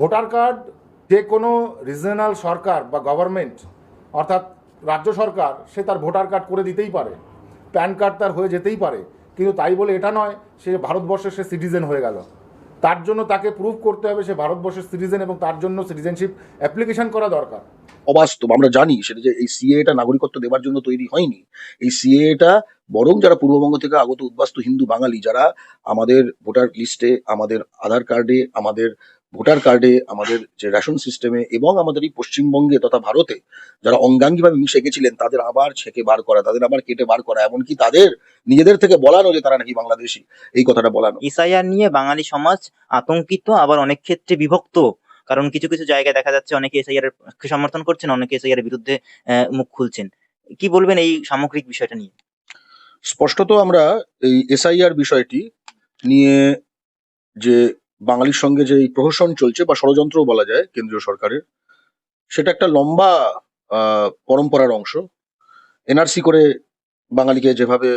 Voter card যে কোনো regional সরকার বা গভর্নমেন্ট, অর্থাৎ রাজ্য সরকার, সে তার ভোটার কার্ড করে দিতেই পারে। প্যান কার্ড তার হয়ে যেতেই পারে। কিন্তু তাই বলে এটা নয়, সে ভারতবর্ষের সে সিটিজেন হয়ে গেল। তার জন্য তাকে প্রুভ করতে হবে সে ভারতবর্ষের সিটিজেন এবং তার জন্য সিটিজেনশিপ অ্যাপ্লিকেশন করা দরকার। অবাস্তব, আমরা জানি সেটা যে এই সিএটা নাগরিকত্ব দেওয়ার জন্য তৈরি হয়নি। এই সিএটা বরং যারা পূর্ববঙ্গ থেকে আগত উদ্বাস্তু হিন্দু বাঙালি, যারা আমাদের ভোটার লিস্টে, আমাদের আধার কার্ডে, আমাদের ভোটার কার্ডে আমাদের যে রেশন সিস্টেমে এবং আমাদের এই পশ্চিমবঙ্গে তথা ভারতে যারা অঙ্গাঙ্গিভাবে মিশে গেছিলেন তাদের আবার ছেঁকে বার করা তাদের আবার কেটে বার করা এমনকি তাদের নিজেদের থেকে বলানো যে তারা নাকি বাংলাদেশি। এই কথাটা বলানো এসআইআর নিয়ে বাঙালি সমাজ আতঙ্কিত আবার অনেক ক্ষেত্রে বিভক্ত। কারণ কিছু কিছু জায়গায় দেখা যাচ্ছে অনেকে এসআইআর সমর্থন করছেন অনেকে এসআইআর বিরুদ্ধে মুখ খুলছেন। কি বলবেন এই সামগ্রিক বিষয়টা নিয়ে? স্পষ্টত আমরা এই এসআইআর বিষয়টি নিয়ে যে বাঙালির সঙ্গে যে এই প্রহসন চলছে বা ষড়যন্ত্র বলা যায় কেন্দ্রীয় সরকারের, সেটা একটা লম্বা পরম্পরার অংশ। এনআরসি করে বাঙালিকে যেভাবে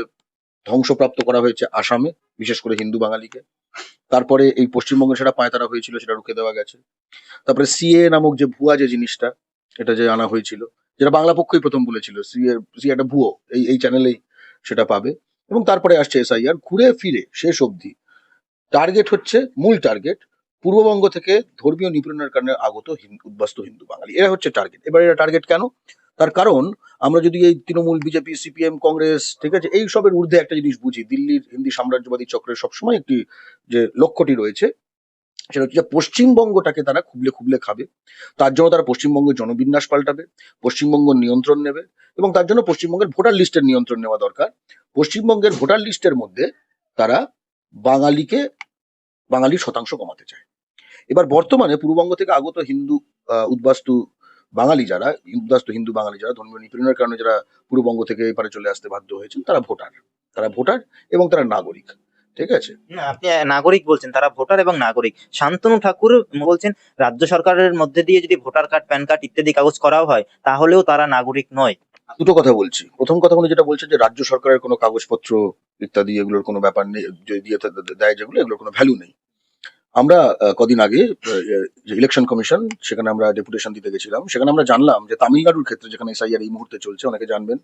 ধ্বংসপ্রাপ্ত করা হয়েছে আসামে, বিশেষ করে হিন্দু বাঙালিকে, তারপরে এই পশ্চিমবঙ্গে সেটা পায়তারা হয়েছিল সেটা রুখে দেওয়া গেছে। তারপরে সিএ নামক যে ভুয়া যে জিনিসটা, এটা যে আনা হয়েছিল, যেটা বাংলা পক্ষই প্রথম বলেছিল, সিএ সিএ একটা ভুয়ো, এই এই চ্যানেলেই সেটা পাবে। এবং তারপরে আসছে এসআইআর, ঘুরে ফিরে শেষ অবধি টার্গেট হচ্ছে মূল টার্গেট পূর্ববঙ্গ থেকে ধর্মীয় নিপীড়নের কারণে আগত উদ্বাস্তু হিন্দু বাঙালি। এরা হচ্ছে টার্গেট এবার এরা টার্গেট কেন? তার কারণ, আমরা যদি এই তৃণমূল, বিজেপি, সিপিএম, কংগ্রেস, ঠিক আছে, এই সবের ঊর্ধ্বে একটা জিনিস বুঝি, দিল্লির হিন্দি সাম্রাজ্যবাদী চক্রের সবসময় একটি যে লক্ষ্যটি রয়েছে, সেটা হচ্ছে যে পশ্চিমবঙ্গটাকে তারা খুবলে খুবলে খাবে। তার জন্য তারা পশ্চিমবঙ্গের জনবিন্যাস পাল্টাবে, পশ্চিমবঙ্গ নিয়ন্ত্রণ নেবে এবং তার জন্য পশ্চিমবঙ্গের ভোটার লিস্টের নিয়ন্ত্রণ নেওয়া দরকার। পশ্চিমবঙ্গের ভোটার লিস্টের মধ্যে তারা বাঙালিকে বাঙালির শতাংশ কমাতে চায়। এবার বর্তমানে পূর্ববঙ্গ থেকে আগত হিন্দু উদ্বাস্তু বাঙালি যারা উদ্বাস্তু হিন্দু বাঙালি যারা ধর্মীয় নিপীড়নের কারণে যারা পূর্ববঙ্গ থেকে এপারে চলে আসতে বাধ্য হয়েছেন তারা ভোটার। তারা ভোটার এবং তারা নাগরিক ঠিক আছে? না, আপনি নাগরিক বলছেন তারা ভোটার এবং নাগরিক। শান্তনু ঠাকুর বলছেন রাজ্য সরকারের মধ্যে দিয়ে যদি ভোটার কার্ড প্যান কার্ড ইত্যাদি কাগজ করাও হয় তাহলেও তারা নাগরিক নয়। দুটো কথা বলছি। প্রথম কথা উনি যেটা বলছেন যে, রাজ্য সরকারের কোনো কাগজপত্র ইত্যাদি এগুলোর কোনো ব্যাপার নেই দিয়ে দেয় যেগুলো, এগুলোর কোনো ভ্যালু নেই। আমরা কদিন আগে যে ইলেকশন কমিশন সেখানে আমরা ডেপুটেশন দিতে গেছিলাম। সেখানে আমরা জানলাম যে তামিলনাড়ুর ক্ষেত্রে যেখানে এসআইআর এই মুহূর্তে চলছে, অনেকে জানবেন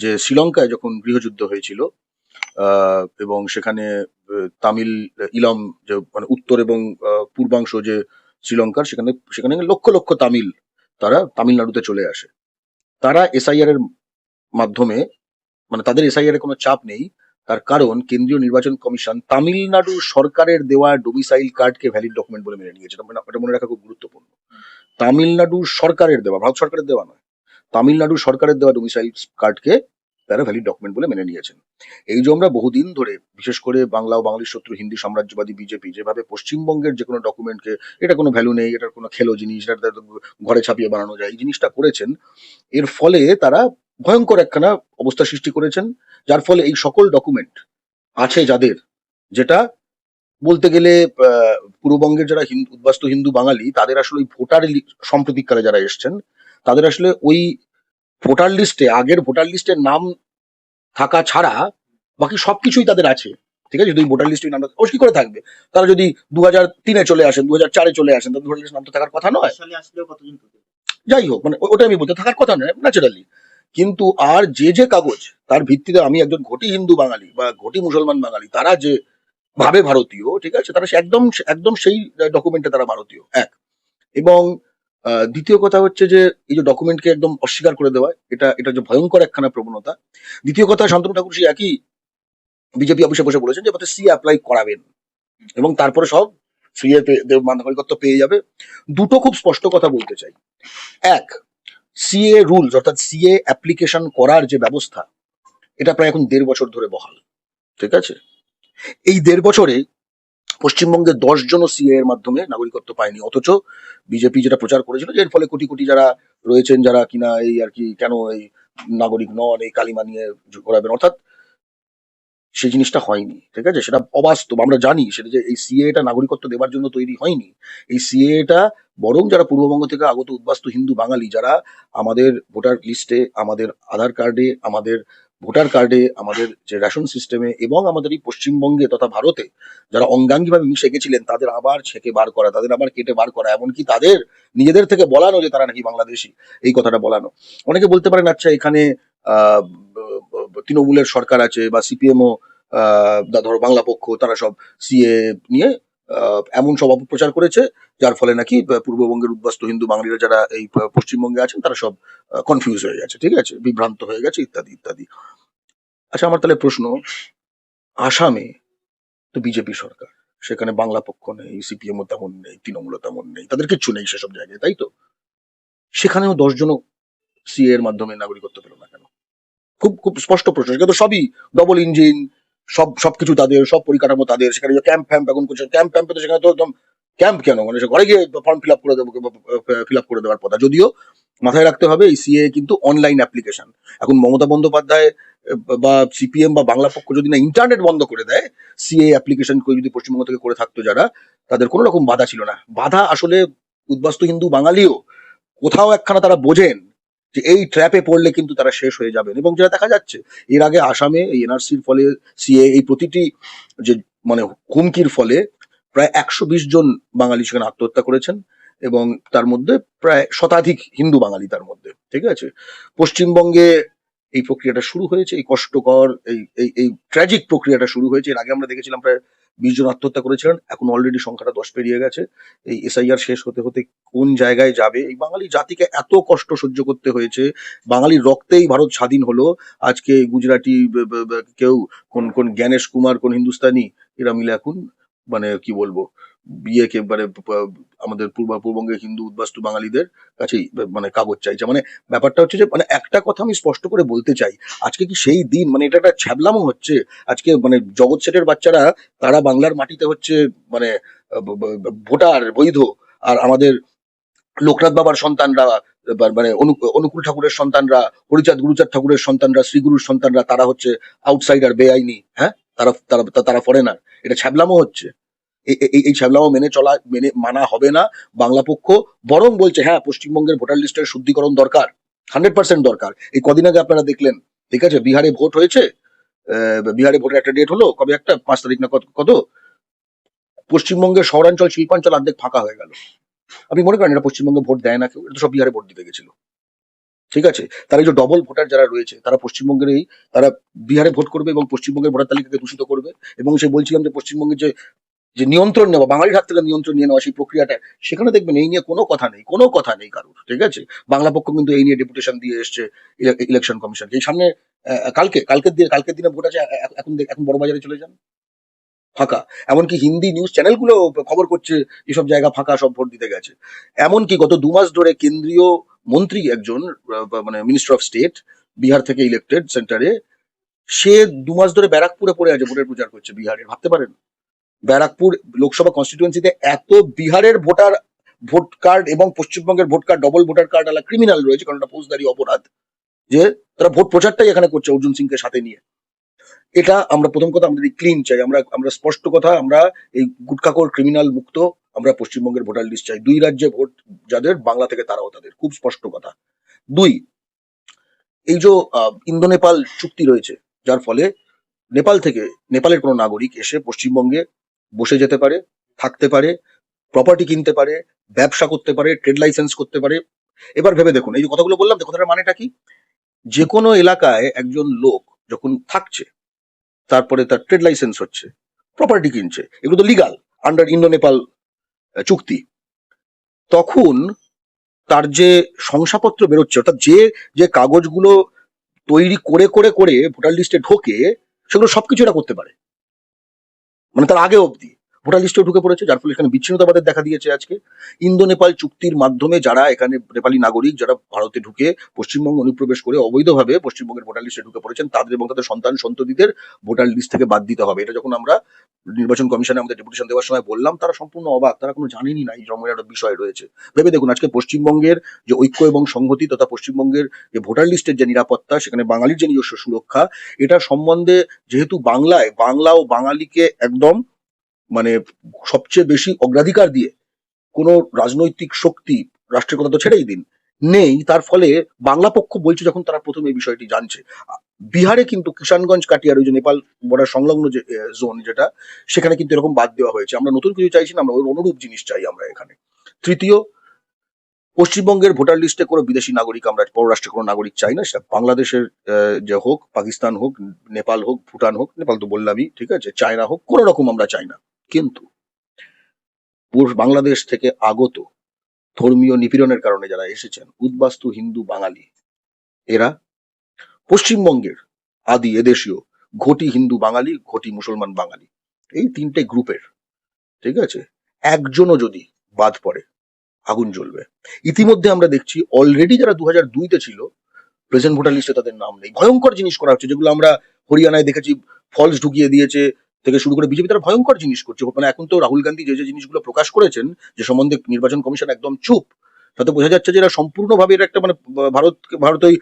যে শ্রীলঙ্কায় যখন গৃহযুদ্ধ হয়েছিল এবং সেখানে তামিল, ইলম যে মানে উত্তর এবং পূর্বাংশ যে শ্রীলঙ্কার, সেখানে সেখানে লক্ষ লক্ষ তামিল, তারা তামিলনাড়ুতে চলে আসে। তারা এসআইআর এর মাধ্যমে মানে তাদের এসআইআর এর কোনো চাপ নেই, তার কারণ কেন্দ্রীয় নির্বাচন কমিশন তামিলনাড়ু সরকারের দেওয়া ডোমিসাইল কার্ডকে ভ্যালিড ডকুমেন্ট বলে মেনে নিয়েছে। এটা মনে- রাখা খুব গুরুত্বপূর্ণ। তামিলনাড়ু সরকারের দেওয়া, ভারত সরকারের দেওয়া নয়, তামিলনাড়ু সরকারের দেওয়া ডোমিসাইল কার্ডকে তারা ভ্যালিড ডকুমেন্ট বলে মেনে নিয়েছেন। এই যে আমরা বহুদিন ধরে, বিশেষ করে বাংলা ও বাঙালির শত্রু, হিন্দি সাম্রাজ্যবাদী বিজেপি যেভাবে পশ্চিমবঙ্গের যে কোনো ডকুমেন্টকে এটা কোনো ভ্যালু নেই, এটার কোনো খেলো জিনিস, এটা ঘরে ছাপিয়ে বানানো যায়, এই জিনিসটা করেছেন। এর ফলে তারা ভয়ঙ্কর একখানা অবস্থা সৃষ্টি করেছেন, যার ফলে এই সকল ডকুমেন্ট আছে যাদের, যেটা বলতে গেলে পূর্ববঙ্গের যারা হিন্দু উদ্বাস্তু হিন্দু বাঙালি, তাদের আসলে ওই ভোটার সাম্প্রতিককালে যারা এসছেন, তাদের আসলে ওই ভোটার লিস্টে আগের ভোটার লিস্টের নাম থাকা ছাড়া বাকি সবকিছুই তাদের আছে। ঠিক আছে? যদি ভোটার লিস্টের নাম ও কি করে থাকবে? তারা যদি দু হাজার তিনে চলে আসেন দু হাজার চারে চলে আসেন তাদের ভোটার লিস্টে নাম তো থাকার কথা নয়। যাই হোক মানে ওটা আমি বলতে থাকার কথা নয় ন্যাচারালি কিন্তু আর যে যে কাগজ তার ভিত্তিতে আমি একজন ঘটি হিন্দু বাঙালি বা ঘটি মুসলমান বাঙালি তারা যে ভাবে ভারতীয় ঠিক আছে? তারা একদম একদম সেই ডকুমেন্টে তারা ভারতীয় এক। এবং দ্বিতীয় কথা হচ্ছে যে, এই যে ডকুমেন্টকে একদম অস্বীকার করে দেওয়া, এটা এটা যে ভয়ঙ্কর একখানা প্রবণতা। দ্বিতীয় কথা, শান্তনু ঠাকুর সেই একই বিজেপি অফিসে বসে বলেছেন যে সি অ্যাপ্লাই করাবেন। এবং তারপরে সব ফ্রি নাগরিকত্ব পেয়ে যাবে। দুটো খুব স্পষ্ট কথা বলতে চাই। এক সিএ রুলস অর্থাৎ সিএ অ্যাপ্লিকেশন করার যে ব্যবস্থা, এটা প্রায় এখন দেড় বছর ধরে বহাল। ঠিক আছে? এই দেড় বছরে পশ্চিমবঙ্গে জন সিএ এর মাধ্যমে নাগরিকত্ব পায়নি। অথচ বিজেপি যেটা প্রচার করেছিল যে এর ফলে কোটি কোটি যারা রয়েছেন, যারা কিনা এই আর কি কেন এই নাগরিক নন, এই কালিমা নিয়ে ঘোরাবেন, অর্থাৎ সেই জিনিসটা হয়নি, ঠিক আছে? সেটা অবাস্তব। আমরা জানি সেটা যে এই সিএটা নাগরিকত্ব দেওয়ার জন্য তৈরি হয়নি। এই সিএটা বরং যারা পূর্ববঙ্গ থেকে আগত উদ্বাস্তু হিন্দু বাঙালি, যারা আমাদের ভোটার লিস্টে, আমাদের আধার কার্ডে, আমাদের ভোটার কার্ডে আমাদের যে রেশন সিস্টেমে এবং আমাদের এই পশ্চিমবঙ্গে তথা ভারতে যারা অঙ্গাঙ্গিভাবে মিশে গেছিলেন, তাদের আবার ছেকে বার করা, তাদের আবার কেটে বার করা, এমনকি তাদের নিজেদের থেকে বলানো যে তারা নাকি বাংলাদেশি, এই কথাটা বলানো। অনেকে বলতে পারেন আচ্ছা এখানে তৃণমূলের সরকার আছে বা সিপিএমও, আহ ধরো বাংলা পক্ষ, তারা সব সিএ নিয়ে এমন সব অপপ্রচার করেছে, যার ফলে নাকি পূর্ববঙ্গের উদ্বাস্ত হিন্দু বাঙালিরা যারা এই পশ্চিমবঙ্গে আছেন, তারা সব কনফিউজ হয়ে গেছে, ঠিক আছে? বিভ্রান্ত হয়ে গেছে, ইত্যাদি ইত্যাদি। আচ্ছা আমার তাহলে প্রশ্ন, আসামে তো বিজেপি সরকার, সেখানে বাংলা পক্ষ নেই, সিপিএমও তেমন নেই, তৃণমূলও তেমন নেই, তাদের কিচ্ছু নেই সেসব জায়গায়, তাই তো? সেখানেও দশজনও সিএ এর মাধ্যমে নাগরিকত্ব পেল না কেন? খুব খুব স্পষ্ট প্রশ্ন সেখানে তো সবই ডবল ইঞ্জিন সব, সবকিছু তাদের, সব পরিকাঠামো তাদের, সেখানে ক্যাম্প ফ্যাম্প এখন করছে ক্যাম্প ফ্যাম্পে তো সেখানে তো একদম ক্যাম্প কেন? মানে ঘরে গিয়ে ফর্ম ফিল আপ করে দেবো ফিল আপ করে দেওয়ার কথা যদিও মাথায় রাখতে হবে, এই সিএ কিন্তু অনলাইন অ্যাপ্লিকেশন এখন মমতা বন্দ্যোপাধ্যায়, বা সিপিএম বা বাংলা পক্ষ যদি না ইন্টারনেট বন্ধ করে দেয় সিএ অ্যাপ্লিকেশন কেউ যদি পশ্চিমবঙ্গ থেকে করে থাকতো যারা, তাদের কোনো রকম বাধা ছিল না। বাধা আসলে উদ্বাস্তু হিন্দু বাঙালিও কোথাও একখানা তারা বোঝেন যে এই ট্র্যাপে পড়লে কিন্তু তারা শেষ হয়ে যাবেন এবং যেটা দেখা যাচ্ছে, এর আগে আসামে এই এনআরসির ফলে, সিএ, এই প্রতিটি যে মানে হুমকির ফলে প্রায় একশো বিশ জন বাঙালি সেখানে আত্মহত্যা করেছেন এবং তার মধ্যে প্রায় শতাধিক হিন্দু বাঙালি তার মধ্যে, ঠিক আছে? পশ্চিমবঙ্গে এই প্রক্রিয়াটা শুরু হয়েছে, এই কষ্টকর, এই এই এই ট্র্যাজিক প্রক্রিয়াটা শুরু হয়েছে। এর আগে আমরা দেখেছিলাম প্রায় বিশ জন আত্মহত্যা করেছিলেন। এখন অলরেডি সংখ্যাটা দশ পেরিয়ে গেছে। এই এসআইআর শেষ হতে হতে কোন জায়গায় যাবে? এই বাঙালি জাতিকে এত কষ্ট সহ্য করতে হয়েছে। বাঙালির রক্তেই ভারত স্বাধীন হলো। আজকে গুজরাটি কেউ কোন কোন জ্ঞানেশ কুমার, কোন হিন্দুস্তানি, এরা মিলে এখন মানে কি বলব, বিয়েকে মানে আমাদের পূর্ব পূর্ববঙ্গের হিন্দু উদ্বাস্তু বাঙালিদের কাছেই মানে কাগজ চাইছে। মানে ব্যাপারটা হচ্ছে যে মানে একটা কথা আমি স্পষ্ট করে বলতে চাই, আজকে কি সেই দিন মানে এটা একটা ছ্যাবলামো হচ্ছে? আজকে মানে জগৎ শেঠের বাচ্চারা, তারা বাংলার মাটিতে হচ্ছে মানে ভোটার, বৈধ, আর আমাদের লোকনাথ বাবার সন্তানরা মানে অনু- অনুকূল ঠাকুরের সন্তানরা, হরিচাঁদ গুরুচাঁদ ঠাকুরের সন্তানরা, শ্রীগুরুর সন্তানরা, তারা হচ্ছে আউটসাইডার বেআইনি হ্যাঁ? তারা তারা তারা ফরেনার এটা ছ্যাবলামো হচ্ছে। এই- এই মেনে চলা, মেনে মানা হবে না বাংলা পক্ষ, বরং বলছে হ্যাঁ পশ্চিমবঙ্গের ভোটার লিস্টের শুদ্ধিকরণ দরকার, হান্ড্রেড পার্সেন্ট দরকার। এই কদিন আগে আপনারা দেখলেন, ঠিক আছে, বিহারে ভোট হয়েছে বিহারে ভোটের একটা ডেট হলো, কবে একটা? পাঁচ তারিখ না কত পশ্চিমবঙ্গের শহরাঞ্চল, শিল্পাঞ্চল অর্ধেক ফাঁকা হয়ে গেল। আপনি মনে করেন এটা পশ্চিমবঙ্গে ভোট দেয় না কেউ? এটা সব বিহারে ভোট দিতে গেছিল। ঠিক আছে? তারা যে ডবল ভোটার যারা রয়েছে, তারা পশ্চিমবঙ্গের এই, তারা বিহারে ভোট করবে এবং পশ্চিমবঙ্গের ভোটার তালিকাকে দূষিত করবে। এবং সে বলছিলাম যে পশ্চিমবঙ্গের যে যে নিয়ন্ত্রণ নেওয়া, বাঙালির হাত থেকে নিয়ন্ত্রণ নিয়ে নেওয়া সেই প্রক্রিয়াটা, সেখানে দেখবেন এই নিয়ে কোনো কথা নেই, কোনো কথা নেই কারোর, ঠিক আছে? বাংলা পক্ষ কিন্তু এই নিয়ে ডেপুটেশন দিয়ে এসছে ইলেকশন কমিশন এই সামনে কালকে, কালকের দিনে কালকের দিনে ভোট আছে এখন এখন বড় বাজারে চলে যান। ফাঁকা। এমনকি হিন্দি নিউজ চ্যানেলগুলো খবর করছে, এসব জায়গা ফাঁকা, সব ভোট দিতে গেছে। এমনকি গত দু মাস ধরে কেন্দ্রীয় মন্ত্রী একজন মানে মিনিস্টার অফ স্টেট বিহার থেকে ইলেক্টেড সেন্টারে সে দু মাস ধরে ব্যারাকপুরে পড়ে আছে, ভোটের প্রচার করছে বিহারে, ভাবতে পারেন? ব্যারাকপুর লোকসভা কনস্টিটুয়েন্সিতে এত বিহারের ভোটার, ভোট কার্ড এবং পশ্চিমবঙ্গের vote card double voter card আলা ক্রিমিনাল রয়েছে, কারণ এটা ফৌজদারি অপরাধ, যে তারা ভোট প্রচারটাই এখানে করছে অর্জুন সিংকে সাথে নিয়ে। এটা আমরা প্রথম কথা আমাদের ক্লিন চাই, আমরা আমরা স্পষ্ট কথা, আমরা এই গুটকাকর ক্রিমিনাল মুক্ত আমরা পশ্চিমবঙ্গের ভোটার লিস্ট চাই। দুই রাজ্যে ভোট যাদের বাংলা থেকে তারাও তাদের। খুব স্পষ্ট কথা। দুই এই যে আহ, ইন্দো নেপাল চুক্তি রয়েছে যার ফলে নেপাল থেকে নেপালের কোনো নাগরিক এসে পশ্চিমবঙ্গে বসে যেতে পারে থাকতে পারে প্রপার্টি কিনতে পারে ব্যবসা করতে পারে ট্রেড লাইসেন্স করতে পারে। এবার ভেবে দেখুন এই যে কথাগুলো বললাম কথাটার মানেটা কি? যে কোনো এলাকায় একজন লোক যখন থাকছে তারপরে তার ট্রেড লাইসেন্স হচ্ছে প্রপার্টি কিনছে এগুলো তো লিগাল আন্ডার ইন্দো নেপাল চুক্তি। তখন তার যে শংসাপত্র বেরোচ্ছে, অর্থাৎ যে যে কাগজগুলো তৈরি করে করে করে ভোটার লিস্টে ঢোকে, সেগুলো সবকিছু এটা করতে পারে। মানে তার আগে অবধি। ভোটার লিস্টে ঢুকে পড়েছে, যার ফলে এখানে বিচ্ছিন্নতাবাদের দেখা দিয়েছে আজকে। ইন্দো নেপাল চুক্তির মাধ্যমে যারা এখানে নেপালি নাগরিক, যারা ভারতে ঢুকে পশ্চিমবঙ্গ অনুপ্রবেশ করে অবৈধভাবে পশ্চিমবঙ্গের ভোটার লিস্টে ঢুকে পড়েছেন, তাদের এবং তাদের সন্তান, সন্ততিদের ভোটার লিস্ট থেকে বাদ দিতে হবে। এটা যখন আমরা নির্বাচন কমিশনে আমাদের ডেপুটেশন দেওয়ার সময় বললাম, তারা সম্পূর্ণ অবাক, তারা কোনো জানেনই না এই রকমের একটা বিষয় রয়েছে। ভেবে দেখুন, আজকে পশ্চিমবঙ্গের যে ঐক্য এবং সংহতি তথা পশ্চিমবঙ্গের যে ভোটার লিস্টের যে নিরাপত্তা, সেখানে বাঙালির যে নিজস্ব সুরক্ষা, এটা সম্বন্ধে যেহেতু বাংলায়, বাংলা ও বাঙালিকে একদম মানে সবচেয়ে বেশি অগ্রাধিকার দিয়ে কোনো রাজনৈতিক শক্তি রাষ্ট্রের কথা তো ছেড়েই দিন, নেই। তার ফলে বাংলা পক্ষ বলছে যখন তারা প্রথম এই বিষয়টি জানছে। বিহারে কিন্তু কিষানগঞ্জ, কাটিয়ার ওই যে নেপাল বর্ডার সংলগ্ন যে জোন যেটা, সেখানে কিন্তু এরকম বাদ দেওয়া হয়েছে। আমরা নতুন কিছু চাইছি না, আমরা ওর অনুরূপ জিনিস চাই আমরা এখানে। তৃতীয়, পশ্চিমবঙ্গের ভোটার লিস্টে কোনো বিদেশি নাগরিক আমরা, পররাষ্ট্রের কোনো নাগরিক চাই না। সেটা বাংলাদেশের যে হোক, পাকিস্তান হোক, নেপাল হোক, ভুটান হোক, নেপাল তো বললামই, ঠিক আছে? চায়না হোক, কোনো রকম আমরা চাই না। কিন্তু বাংলাদেশ থেকে আগত ধর্মীয় নিপীড়নের কারণে যারা এসেছেন, উদ্বাস্তু হিন্দু বাঙালি, এরা পশ্চিমবঙ্গের আদি এদেশীয় ঘটি হিন্দু বাঙালি, ঘটি মুসলমান বাঙালি, এই তিনটে গ্রুপের, ঠিক আছে? একজনও যদি বাদ পড়ে, আগুন জ্বলবে। ইতিমধ্যে আমরা দেখছি অলরেডি যারা দু হাজার দুইতে ছিল প্রেজেন্ট ভোটার লিস্টে তাদের নাম নেই। ভয়ঙ্কর জিনিস করা হচ্ছে, যেগুলো আমরা হরিয়ানায় দেখেছি ফলস ঢুকিয়ে দিয়েছে থেকে শুরু করে বিজেপি তারা ভয়ঙ্কর জিনিস করছে। মানে এখন তো রাহুল গান্ধী যে যে জিনিসগুলো প্রকাশ করেছেন, যে সম্বন্ধে নির্বাচন কমিশন একদম চুপ, তাতে বোঝা যাচ্ছে যে এরা সম্পূর্ণভাবে এটা একটা মানে ভারত ভারত ওই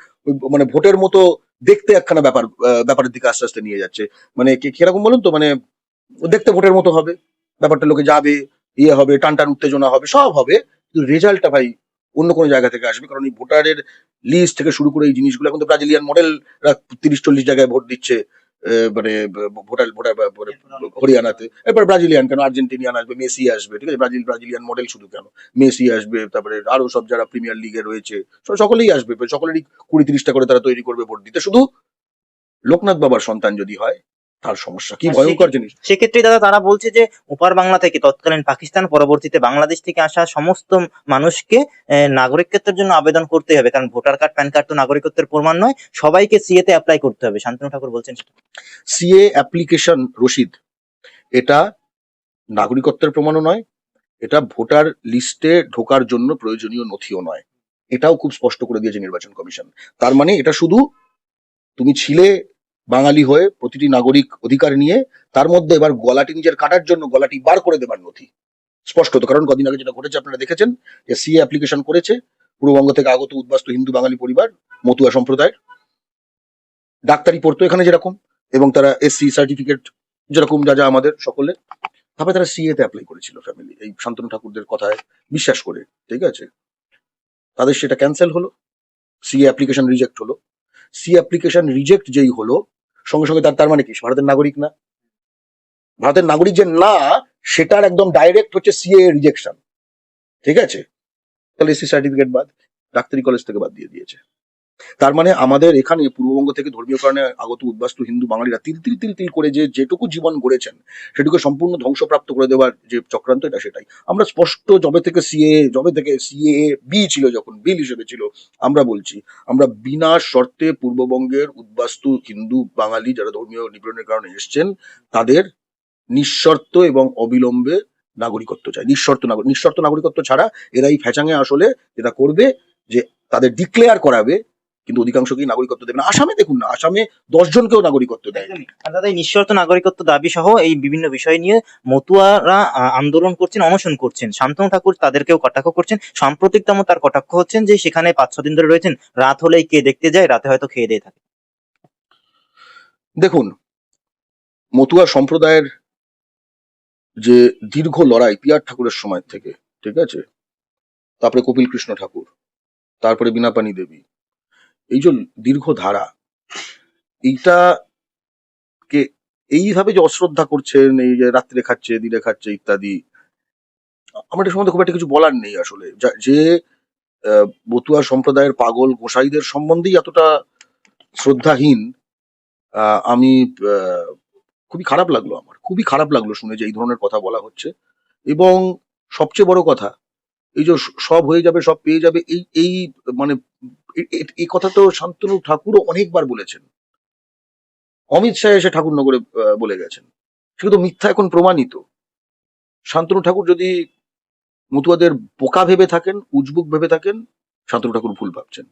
মানে ভোটের মতো দেখতে একখানা ব্যাপার ব্যাপারের দিকে আস্তে আস্তে নিয়ে যাচ্ছে। মানে কীরকম বলুন তো মানে দেখতে ভোটের মতো হবে, ব্যাপারটা লোকে যাবে ইয়ে হবে টান টান উত্তেজনা হবে, সব হবে, কিন্তু রেজাল্টটা ভাই অন্য কোনো জায়গা থেকে আসবে। কারণ এই ভোটারের লিস্ট থেকে শুরু করে এই জিনিসগুলো এখন তো ব্রাজিলিয়ান মডেল তিরিশ, চল্লিশ জায়গায় ভোট দিচ্ছে। মানে ভোটার ভোটার হরিয়ানাতে। এরপর ব্রাজিলিয়ান কেন? আর্জেন্টিনিয়ান আসবে, মেসি আসবে, ঠিক আছে? ব্রাজিল, ব্রাজিলিয়ান মডেল শুধু কেন? মেসি আসবে, তারপরে আরও সব যারা প্রিমিয়ার লিগে রয়েছে সকলেই আসবে। সকলেরই কুড়ি তিরিশটা করে তারা তৈরি করবে ভোট দিতে। শুধু লোকনাথ বাবার সন্তান যদি হয় তার সমস্যা। কি ভয়ঙ্কর জিনিস। সেক্ষেত্রে দাদা তারা বলছে যে ওপার বাংলা থেকে তৎকালীন পাকিস্তান পরবর্তীতে বাংলাদেশ থেকে আসা সমস্ত মানুষকে নাগরিকত্বের জন্য আবেদন করতে হবে। কারণ ভোটার কার্ড প্যান কার্ড তো নাগরিকত্বের প্রমাণ নয়। সবাইকে সিএতে অ্যাপ্লাই করতে হবে। শান্তনু ঠাকুর বলছেন। সিএ অ্যাপ্লিকেশন রসিদ এটা নাগরিকত্বের প্রমাণও নয় এটা ভোটার লিস্টে ঢোকার জন্য প্রয়োজনীয় নথিও নয়। এটাও খুব স্পষ্ট করে দিয়েছে নির্বাচন কমিশন। তার মানে এটা শুধু তুমি ছিলে বাঙালি হয়ে প্রতিটি নাগরিক অধিকার নিয়ে, তার মধ্যে এবার গলাটি নিজের কাটার জন্য গলাটি বার করে দেবার নথি। স্পষ্টত কারণ কদিন আগে যেটা ঘটেছে, আপনারা দেখেছেন যে সিএ অ্যাপ্লিকেশন করেছে, পূর্ববঙ্গ থেকে আগত উদ্বাস্তু হিন্দু বাঙালি পরিবার, মতুয়া সম্প্রদায়ের। ডাক্তারি পড়তো এখানে যেরকম, এবং তারা এসসি সার্টিফিকেট যেরকম যা যা আমাদের সকলে। তারপরে তারা সিএ তে অ্যাপ্লাই করেছিল ফ্যামিলি এই শান্তনু ঠাকুরদের কথায় বিশ্বাস করে, ঠিক আছে? তাদের সেটা ক্যান্সেল হলো সিএ অ্যাপ্লিকেশন রিজেক্ট হলো। সি অ্যাপ্লিকেশন রিজেক্ট যেই হলো সঙ্গে সঙ্গে তার তার মানে কি? ভারতের নাগরিক না? ভারতের নাগরিক যে না, সেটার একদম ডাইরেক্ট হচ্ছে সিএ রিজেকশন ঠিক আছে? তাহলে এসি সার্টিফিকেট বাদ, ডাক্তারি কলেজ থেকে বাদ দিয়ে দিয়েছে। তার মানে আমাদের এখানে পূর্ববঙ্গ থেকে ধর্মীয় কারণে আগত উদ্বাস্তু হিন্দু বাঙালিরা তিল তিল তিল তিল করে যে যেটুকু জীবন গড়েছেন, সেটুকু সম্পূর্ণ ধ্বংসপ্রাপ্ত করে দেওয়ার যে চক্রান্ত, এটা সেটাই। আমরা স্পষ্ট জবে থেকে সিএ জবে থেকে সিএ, বি ছিল যখন, বিল হিসেবে ছিল, আমরা বলছি, আমরা বিনা শর্তে পূর্ববঙ্গের উদ্বাস্তু হিন্দু বাঙালি যারা ধর্মীয় নিপীড়নের কারণে এসছেন, তাদের নিঃশর্ত এবং অবিলম্বে নাগরিকত্ব চাই। নিঃশর্ত নাগরিক নিঃশর্ত নাগরিকত্ব ছাড়া এরা এই ফ্যাচাঙে আসলে যেটা করবে, যে তাদের ডিক্লেয়ার করাবে কিন্তু অধিকাংশকেই নাগরিকত্ব দেবে না। আসামে দেখুন না আসামে জনকেও নাগরিকত্ব দেয় আর দাদা এই নিঃশর্ত নাগরিকত্ব দাবি সহ এই বিভিন্ন বিষয় নিয়ে মতুয়ারা আন্দোলন করছেন অনশন করছেন। শান্তনু ঠাকুর তাদেরকেও কটাক্ষ করছেন। সাম্প্রতিকতম তার কটাক্ষ হচ্ছেন যে সেখানে পাঁচ ছ দিন ধরে রয়েছেন। রাত হলেই কে দেখতে যায় রাতে হয়তো খেয়ে দিয়ে থাকে। দেখুন মতুয়া সম্প্রদায়ের যে দীর্ঘ লড়াই পিয়ার ঠাকুরের সময় থেকে ঠিক আছে? তারপরে কপিল কৃষ্ণ ঠাকুর তারপরে বিনাপানি দেবী এই যে দীর্ঘ ধারা এইটা কে এইভাবে যে অশ্রদ্ধা করছেন এই যে রাত্রে খাচ্ছে দিনে খাচ্ছে ইত্যাদি আমার এটা সম্বন্ধে খুব একটা কিছু বলার নেই আসলে। যা- যে আহ, মতুয়া সম্প্রদায়ের পাগল গোসাইদের সম্বন্ধেই এতটা শ্রদ্ধাহীন আমি খুবই খারাপ লাগল আমার। খুবই খারাপ লাগল শুনে যে এই ধরনের কথা বলা হচ্ছে। এবং সবচেয়ে বড় কথা এই যে সব হয়ে যাবে, সব পেয়ে যাবে, এই এই মানে এই কথা তো শান্তনু ঠাকুরও অনেকবার বলেছেন। অমিত শাহ এসে ঠাকুরনগরে নগরে বলে গেছেন। সেটা তো মিথ্যা এখন প্রমাণিত। শান্তনু ঠাকুর যদি মতুয়াদের বোকা ভেবে থাকেন, উজবুক ভেবে থাকেন, শান্তনু ঠাকুর ভুল ভাবছেন।